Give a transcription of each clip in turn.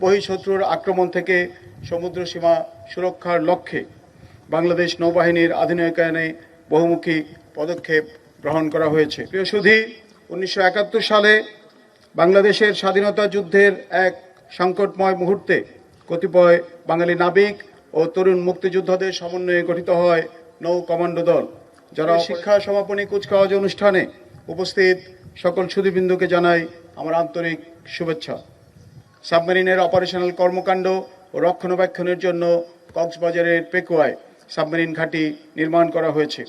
বহিঃশত্রুর আক্রমণ থেকে সমুদ্র সীমা সুরক্ষার লক্ষ্যে বাংলাদেশ নৌবাহিনীর আধুনিকায়নে বহুমুখী পদক্ষেপ গ্রহণ করা হয়েছে। প্রিয় সুধী উনিশশো একাত্তর সালে বাংলাদেশের স্বাধীনতা যুদ্ধের এক সংকটময় মুহূর্তে কতিপয় বাঙালি নাবিক ও তরুণ মুক্তিযোদ্ধাদের সমন্বয়ে গঠিত হয় নৌ কমান্ডো দল যারা শিক্ষা সমাপনী কুচকাওয়াজ অনুষ্ঠানে উপস্থিত সকল সুধীবৃন্দুকে জানাই আমার আন্তরিক শুভেচ্ছা। সাবমেরিনের অপারেশনাল কর্মকাণ্ড ও রক্ষণাবেক্ষণের জন্য কক্সবাজারের পেকুয়ায় সাবমেরিন ঘাঁটি নির্মাণ করা হয়েছে।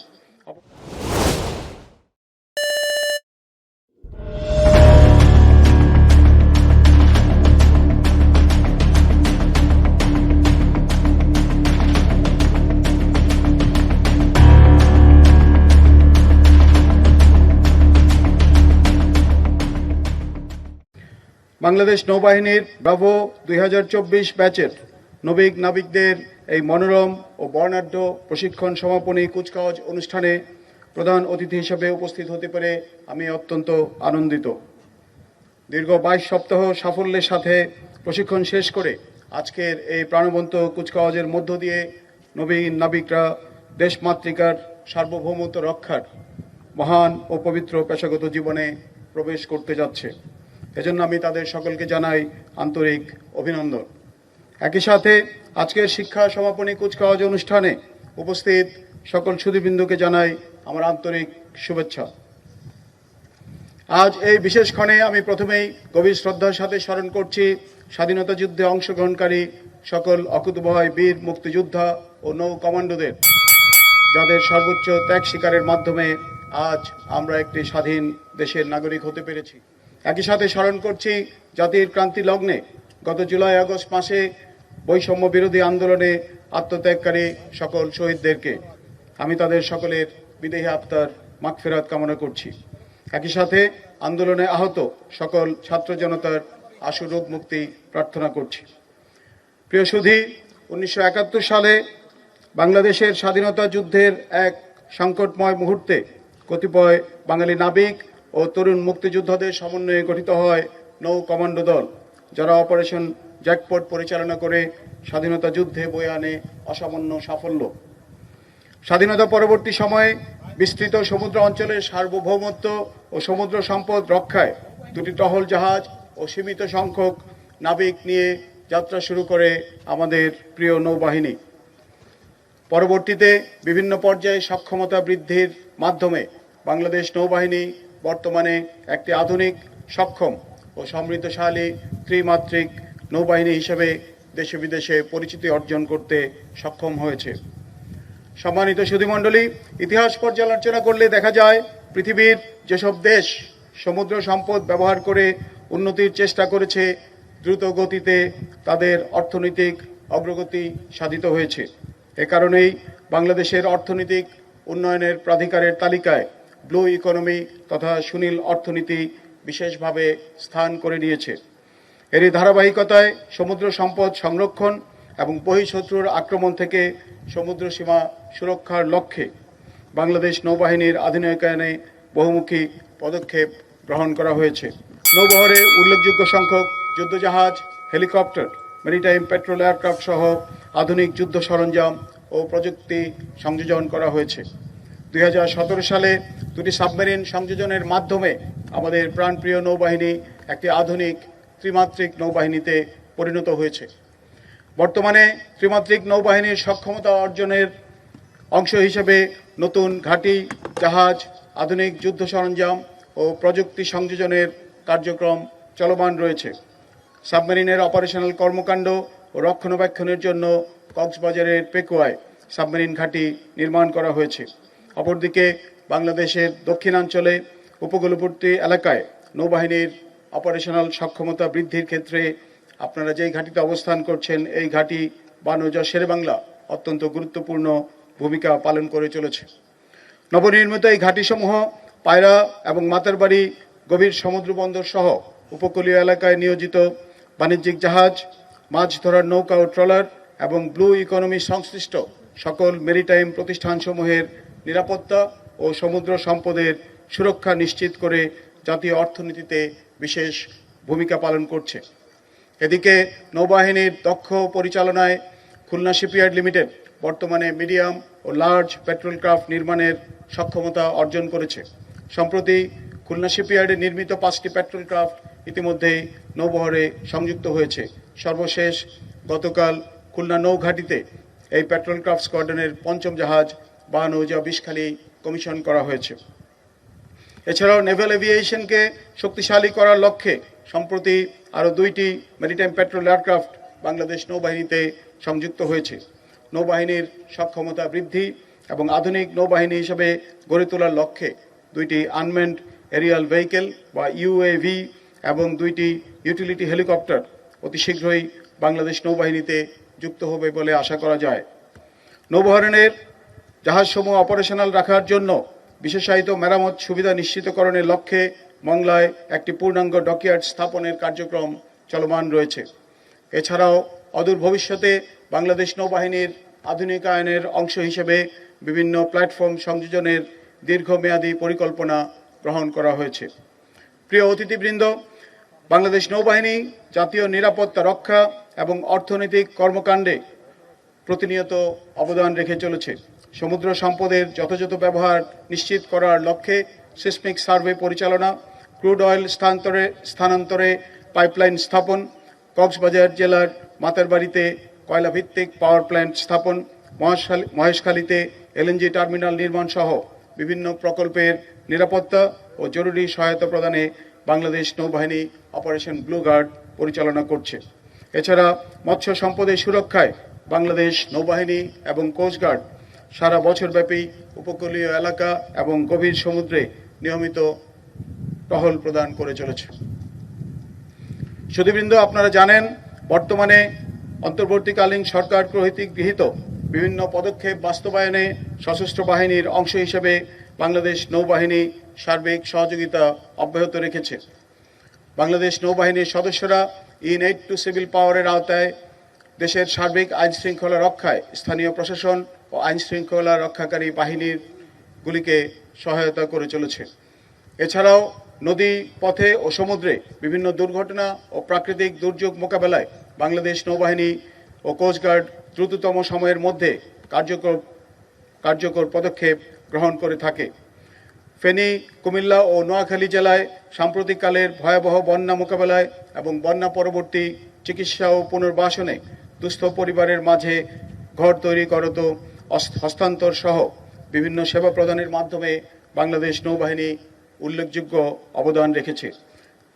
বাংলাদেশ নৌবাহিনীর ব্রাভো দুই ব্যাচের নবিক নাবিকদের এই মনোরম ও বর্ণাঢ্য প্রশিক্ষণ সমাপনী কুচকাওয়াজ অনুষ্ঠানে প্রধান অতিথি হিসেবে উপস্থিত হতে পেরে আমি অত্যন্ত আনন্দিত। দীর্ঘ বাইশ সপ্তাহ সাফল্যের সাথে প্রশিক্ষণ শেষ করে আজকের এই প্রাণবন্ত কুচকাওয়াজের মধ্য দিয়ে নবীন নাবিকরা দেশমাতৃকার সার্বভৌমত্ব রক্ষার মহান ও পবিত্র পেশাগত জীবনে প্রবেশ করতে যাচ্ছে। এজন্য আমি তাদের সকলকে জানাই আন্তরিক অভিনন্দন। একই সাথে আজকের শিক্ষা সমাপনী কুচকাওয়াজ অনুষ্ঠানে উপস্থিত সকল সুধীবৃন্দুকে জানাই আমার আন্তরিক শুভেচ্ছা। আজ এই বিশেষ ক্ষণে আমি প্রথমেই গভীর শ্রদ্ধার সাথে স্মরণ করছি স্বাধীনতা যুদ্ধে অংশগ্রহণকারী সকল অকুতভয় বীর মুক্তিযোদ্ধা ও নৌ কমান্ডোদের, যাদের সর্বোচ্চ ত্যাগ স্বীকারের মাধ্যমে আজ আমরা একটি স্বাধীন দেশের নাগরিক হতে পেরেছি। একই সাথে স্মরণ করছি জাতির ক্রান্তি লগ্নে গত জুলাই আগস্ট মাসে বৈষম্য বিরোধী আন্দোলনে আত্মত্যাগকারী সকল শহীদদেরকে আমি তাদের সকলের বিদেহী আত্মার মাগফেরাত কামনা করছি। একই সাথে আন্দোলনে আহত সকল ছাত্র জনতার আশুরোগ মুক্তি প্রার্থনা করছি। প্রিয় সুধী, উনিশশো একাত্তর সালে বাংলাদেশের স্বাধীনতা যুদ্ধের এক সংকটময় মুহূর্তে কতিপয় বাঙালি নাবিক ও তরুণ মুক্তিযোদ্ধাদের সমন্বয়ে গঠিত হয় নৌ কমান্ডো দল, যারা অপারেশন জ্যাকপট পরিচালনা করে স্বাধীনতা যুদ্ধে বয়ে আনে অসামান্য সাফল্য। স্বাধীনতা পরবর্তী সময়ে বিস্তৃত সমুদ্র অঞ্চলের সার্বভৌমত্ব ও সমুদ্র সম্পদ রক্ষায় দুটি টহল জাহাজ ও সীমিত সংখ্যক নাবিক নিয়ে যাত্রা শুরু করে আমাদের প্রিয় নৌবাহিনী। পরবর্তীতে বিভিন্ন পর্যায়ে সক্ষমতা বৃদ্ধির মাধ্যমে বাংলাদেশ নৌবাহিনী বর্তমানে একটি আধুনিক, সক্ষম ও সমৃদ্ধশালী ত্রিমাত্রিক নৌবাহিনী হিসেবে দেশে বিদেশে পরিচিতি অর্জন করতে সক্ষম হয়েছে। সম্মানিত সুধীমণ্ডলী, ইতিহাস পর্যালোচনা করলে দেখা যায়, পৃথিবীর যেসব দেশ সমুদ্র সম্পদ ব্যবহার করে উন্নতির চেষ্টা করেছে, দ্রুত গতিতে তাদের অর্থনৈতিক অগ্রগতি সাধিত হয়েছে। এ কারণেই বাংলাদেশের অর্থনৈতিক উন্নয়নের প্রাধিকারের তালিকায় ব্লু ইকোনমি তথা সুনীল অর্থনীতি বিশেষভাবে স্থান করে নিয়েছে। এরই ধারাবাহিকতায় সমুদ্র সম্পদ সংরক্ষণ এবং বহিঃশত্রুর আক্রমণ থেকে সমুদ্র সীমা সুরক্ষার লক্ষ্যে বাংলাদেশ নৌবাহিনীর আধুনিকায়নে বহুমুখী পদক্ষেপ গ্রহণ করা হয়েছে। নৌবহরে উল্লেখযোগ্য সংখ্যক যুদ্ধজাহাজ, হেলিকপ্টার, মেরিটাইম পেট্রোল এয়ারক্রাফট সহ আধুনিক যুদ্ধ সরঞ্জাম ও প্রযুক্তি সংযোজন করা হয়েছে। দুই হাজার সতেরো সালে দুটি সাবমেরিন সংযোজনের মাধ্যমে আমাদের প্রাণপ্রিয় নৌবাহিনী একটি আধুনিক ত্রিমাত্রিক নৌবাহিনীতে পরিণত হয়েছে। বর্তমানে ত্রিমাত্রিক নৌবাহিনীর সক্ষমতা অর্জনের অংশ হিসেবে নতুন ঘাঁটি, জাহাজ, আধুনিক যুদ্ধ সরঞ্জাম ও প্রযুক্তি সংযোজনের কার্যক্রম চলমান রয়েছে। সাবমেরিনের অপারেশনাল কর্মকাণ্ড ও রক্ষণাবেক্ষণের জন্য কক্সবাজারের পেকুয়ায় সাবমেরিন ঘাঁটি নির্মাণ করা হয়েছে। অপরদিকে বাংলাদেশের দক্ষিণাঞ্চলে উপকূলবর্তী এলাকায় নৌবাহিনীর অপারেশনাল সক্ষমতা বৃদ্ধির ক্ষেত্রে আপনারা যেই ঘাঁটিতে অবস্থান করছেন, এই ঘাঁটি বানৌজা শেরেবাংলা অত্যন্ত গুরুত্বপূর্ণ ভূমিকা পালন করে চলেছে। নবনির্মিত এই ঘাঁটিসমূহ পায়রা এবং মাতারবাড়ি গভীর সমুদ্র বন্দর সহ উপকূলীয় এলাকায় নিয়োজিত বাণিজ্যিক জাহাজ, মাছ ধরার নৌকা ও ট্রলার এবং ব্লু ইকোনমি সংশ্লিষ্ট সকল মেরিটাইম প্রতিষ্ঠানসমূহের নিরাপত্তা ও সমুদ্র সম্পদের সুরক্ষা নিশ্চিত করে জাতীয় অর্থনীতিতে বিশেষ ভূমিকা পালন করছে। এদিকে নৌবাহিনীর দক্ষ পরিচালনায় খুলনা শিপইয়ার্ড লিমিটেড বর্তমানে মিডিয়াম ও লার্জ পেট্রোল ক্রাফট নির্মাণের সক্ষমতা অর্জন করেছে। সম্প্রতি খুলনা শিপইয়ার্ডে নির্মিত পাঁচটি পেট্রোল ক্রাফট ইতিমধ্যেই নৌবহরে সংযুক্ত হয়েছে। সর্বশেষ গতকাল খুলনা নৌঘাটিতে এই পেট্রোল ক্রাফট স্কোয়াড্রনের পঞ্চম জাহাজ বা নৌজা বিষখালী কমিশন করা হয়েছে। এছাড়াও নেভেল এভিয়েশনকে শক্তিশালী করার লক্ষ্যে সম্প্রতি আরও দুইটি মেরিটাইম পেট্রোল এয়ারক্রাফট বাংলাদেশ নৌবাহিনীতে সংযুক্ত হয়েছে। নৌবাহিনীর সক্ষমতা বৃদ্ধি এবং আধুনিক নৌবাহিনী হিসেবে গড়ে তোলার লক্ষ্যে দুইটি আনমেন্ড এরিয়াল ভেহিকেল বা ইউএভি এবং দুইটি ইউটিলিটি হেলিকপ্টার অতি শীঘ্রই বাংলাদেশ নৌবাহিনীতে যুক্ত হবে বলে আশা করা যায়। নৌবহরণের জাহাজসমূহ অপারেশনাল রাখার জন্য বিশেষায়িত মেরামত সুবিধা নিশ্চিতকরণের লক্ষ্যে মংলায় একটি পূর্ণাঙ্গ ডকইয়ার্ড স্থাপনের কার্যক্রম চলমান রয়েছে। এছাড়াও অদূর ভবিষ্যতে বাংলাদেশ নৌবাহিনীর আধুনিকায়নের অংশ হিসেবে বিভিন্ন প্ল্যাটফর্ম সংযোজনের দীর্ঘমেয়াদী পরিকল্পনা গ্রহণ করা হয়েছে। প্রিয় অতিথিবৃন্দ, বাংলাদেশ নৌবাহিনী, জাতীয় নিরাপত্তা রক্ষা এবং অর্থনৈতিক কর্মকাণ্ডে প্রতিনিয়ত অবদান রেখে চলেছে। সমুদ্র সম্পদের যথাযথ ব্যবহার নিশ্চিত করার লক্ষ্যে সিসমিক সার্ভে পরিচালনা ক্রুড অয়েল স্থানান্তরে স্থানান্তরে পাইপলাইন স্থাপন, কক্সবাজার জেলার মাতারবাড়িতে কয়লাভিত্তিক পাওয়ার প্ল্যান্ট স্থাপন, মহেশখালী মহেশখালীতে এলএনজি টার্মিনাল নির্মাণ সহ বিভিন্ন প্রকল্পের নিরাপত্তা ও জরুরি সহায়তা প্রদানে বাংলাদেশ নৌবাহিনী অপারেশন ব্লু গার্ড পরিচালনা করছে। এছাড়া মৎস্য সম্পদের সুরক্ষায় বাংলাদেশ নৌবাহিনী এবং কোস্টগার্ড সারা বছরব্যাপী উপকূলীয় এলাকা এবং গভীর সমুদ্রে নিয়মিত টহল প্রদান করে চলেছে। সুধীবৃন্দ, আপনারা জানেন, বর্তমানে অন্তর্বর্তীকালীন সরকার কর্তৃক গৃহীত বিভিন্ন পদক্ষেপ বাস্তবায়নে সশস্ত্র বাহিনীর অংশ হিসেবে বাংলাদেশ নৌবাহিনী সার্বিক সহযোগিতা অব্যাহত রেখেছে। বাংলাদেশ নৌবাহিনীর সদস্যরা ইন এইট টু সিভিল পাওয়ারের আওতায় দেশের সার্বিক আইন শৃঙ্খলা রক্ষায় স্থানীয় প্রশাসন ও আইন শৃঙ্খলা রক্ষাকারী বাহিনীর গুলিকে সহায়তা করে চলেছে। এছাড়াও নদী পথে ও সমুদ্রে বিভিন্ন দুর্ঘটনা ও প্রাকৃতিক দুর্যোগ মোকাবেলায় বাংলাদেশ নৌবাহিনী ও কোস্টগার্ড দ্রুততম সময়ের মধ্যে কার্যকর কার্যকর পদক্ষেপ গ্রহণ করে থাকে। ফেনী, কুমিল্লা ও নোয়াখালী জেলায় সাম্প্রতিককালের ভয়াবহ বন্যা মোকাবেলায় এবং বন্যা পরবর্তী চিকিৎসা ও পুনর্বাসনে দুস্থ পরিবারের মাঝে ঘর তৈরি করত হস্তান্তর সহ বিভিন্ন সেবা প্রদানের মাধ্যমে বাংলাদেশ নৌবাহিনী উল্লেখযোগ্য অবদান রেখেছে।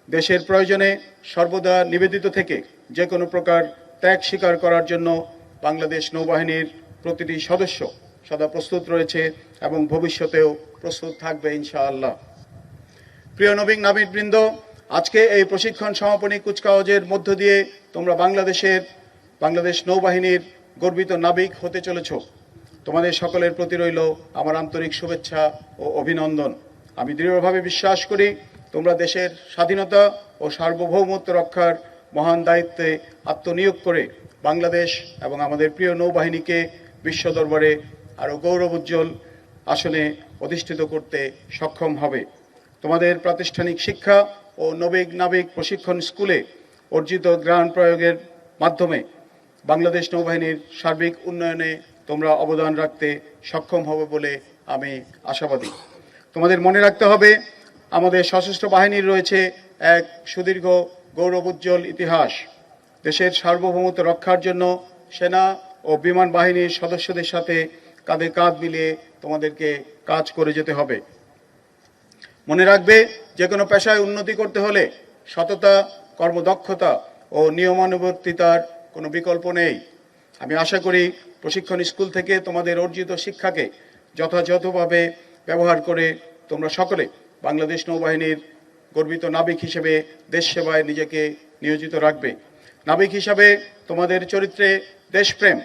দেশের প্রয়োজনে সর্বদা নিবেদিত থেকে যে কোনো প্রকার ত্যাগ স্বীকার করার জন্য বাংলাদেশ নৌবাহিনীর প্রতিটি সদস্য সদা প্রস্তুত রয়েছে এবং ভবিষ্যতেও প্রস্তুত থাকবে ইনশাআল্লাহ। প্রিয় নবীন নাবিকবৃন্দ আজকে এই প্রশিক্ষণ সমাপনী কুচকাওয়াজের মধ্য দিয়ে তোমরা বাংলাদেশের বাংলাদেশ নৌবাহিনীর গর্বিত নাবিক হতে চলেছ। তোমাদের সকলের প্রতি রইল আমার আন্তরিক শুভেচ্ছা ও অভিনন্দন। আমি দৃঢ়ভাবে বিশ্বাস করি তোমরা দেশের স্বাধীনতা ও সার্বভৌমত্ব রক্ষার মহান দায়িত্বে আত্মনিয়োগ করে বাংলাদেশ এবং আমাদের প্রিয় নৌবাহিনীকে বিশ্ব দরবারে আরও গৌরব উজ্জ্বল আসনে অধিষ্ঠিত করতে সক্ষম হবে। তোমাদের প্রাতিষ্ঠানিক শিক্ষা ও নবিক নাবিক প্রশিক্ষণ স্কুলে অর্জিত জ্ঞান প্রয়োগের মাধ্যমে বাংলাদেশ নৌবাহিনীর সার্বিক উন্নয়নে তোমরা অবদান রাখতে সক্ষম হবে বলে আমি আশাবাদী। তোমাদের মনে রাখতে হবে, আমাদের সশস্ত্র বাহিনীর রয়েছে এক সুদীর্ঘ, গৌরবোজ্জ্বল ইতিহাস। দেশের সার্বভৌমত্ব রক্ষার জন্য সেনা ও বিমান বাহিনীর সদস্যদের সাথে কাঁধে কাঁধ মিলিয়ে তোমাদেরকে কাজ করে যেতে হবে। মনে রাখবে যে কোনো পেশায় উন্নতি করতে হলে সততা, কর্মদক্ষতা ও নিয়মানুবর্তিতার কোনো বিকল্প নেই। আমি আশা করি প্রশিক্ষণ স্কুল থেকে তোমাদের অর্জিত শিক্ষাকে যথাযথভাবে ব্যবহার করে তোমরা সকলে বাংলাদেশ নৌবাহিনীর গর্বিত নাবিক হিসেবে দেশ সেবায় নিজেকে নিয়োজিত রাখবে। নাবিক হিসাবে তোমাদের চরিত্রে দেশপ্রেম,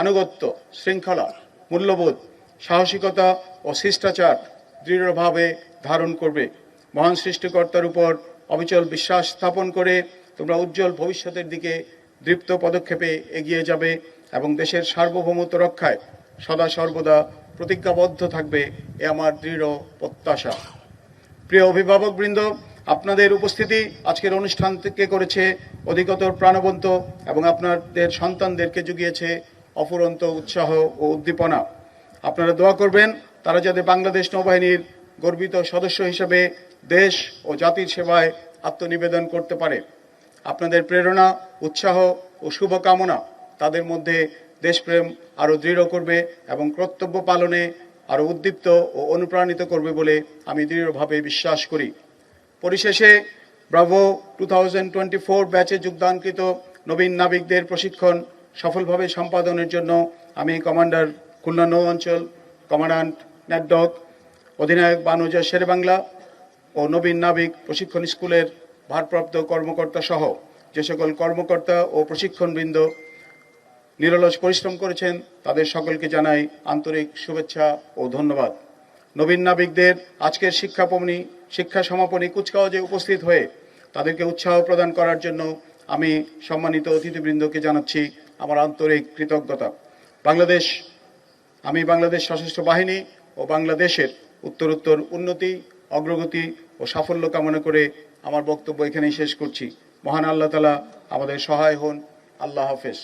আনুগত্য, শৃঙ্খলা, মূল্যবোধ, সাহসিকতা ও শিষ্টাচার দৃঢ়ভাবে ধারণ করবে। মহান সৃষ্টিকর্তার উপর অবিচল বিশ্বাস স্থাপন করে তোমরা উজ্জ্বল ভবিষ্যতের দিকে দৃপ্ত পদক্ষেপে এগিয়ে যাবে। এবং দেশের সার্বভৌমত্ব রক্ষায় সদা সর্বদা প্রতিজ্ঞাবদ্ধ থাকবে এ আমার দৃঢ় প্রত্যাশা। প্রিয় অভিভাবকবৃন্দ আপনাদের উপস্থিতি আজকের অনুষ্ঠান থেকে করেছে অধিকতর প্রাণবন্ত এবং আপনাদের সন্তানদেরকে জুগিয়েছে অফুরন্ত উৎসাহ ও উদ্দীপনা। আপনারা দোয়া করবেন, তারা যাতে বাংলাদেশ নৌবাহিনীর গর্বিত সদস্য হিসেবে দেশ ও জাতির সেবায় আত্মনিবেদন করতে পারে। আপনাদের প্রেরণা, উৎসাহ ও শুভকামনা তাদের মধ্যে দেশপ্রেম আরও দৃঢ় করবে এবং কর্তব্য পালনে আরও উদ্দীপ্ত ও অনুপ্রাণিত করবে বলে আমি দৃঢ়ভাবে বিশ্বাস করি। পরিশেষে bravo two thousand twenty four ব্যাচে যোগদানকৃত নবীন নাবিকদের প্রশিক্ষণ সফলভাবে সম্পাদনের জন্য আমি কমান্ডার খুলনা নৌ অঞ্চল, কমান্ডান্ট ন্যাডক অধিনায়ক বানুজা শেরেবাংলা ও নবীন নাবিক প্রশিক্ষণ স্কুলের ভারপ্রাপ্ত কর্মকর্তা সহ যে সকল কর্মকর্তা ও প্রশিক্ষণবৃন্দ নিরলস পরিশ্রম করেছেন, তাদের সকলকে জানাই আন্তরিক শুভেচ্ছা ও ধন্যবাদ। নবীন নাবিকদের আজকের শিক্ষাপনী শিক্ষা সমাপনী কুচকাওয়াজে উপস্থিত হয়ে তাদেরকে উৎসাহ প্রদান করার জন্য আমি সম্মানিত অতিথিবৃন্দকে জানাচ্ছি আমার আন্তরিক কৃতজ্ঞতা। বাংলাদেশ, আমি বাংলাদেশ সশস্ত্র বাহিনী ও বাংলাদেশের উত্তরোত্তর উন্নতি, অগ্রগতি ও সাফল্য কামনা করে আমার বক্তব্য এখানেই শেষ করছি। মহান আল্লাহ তালা আমাদের সহায় হন। আল্লাহ হাফেজ।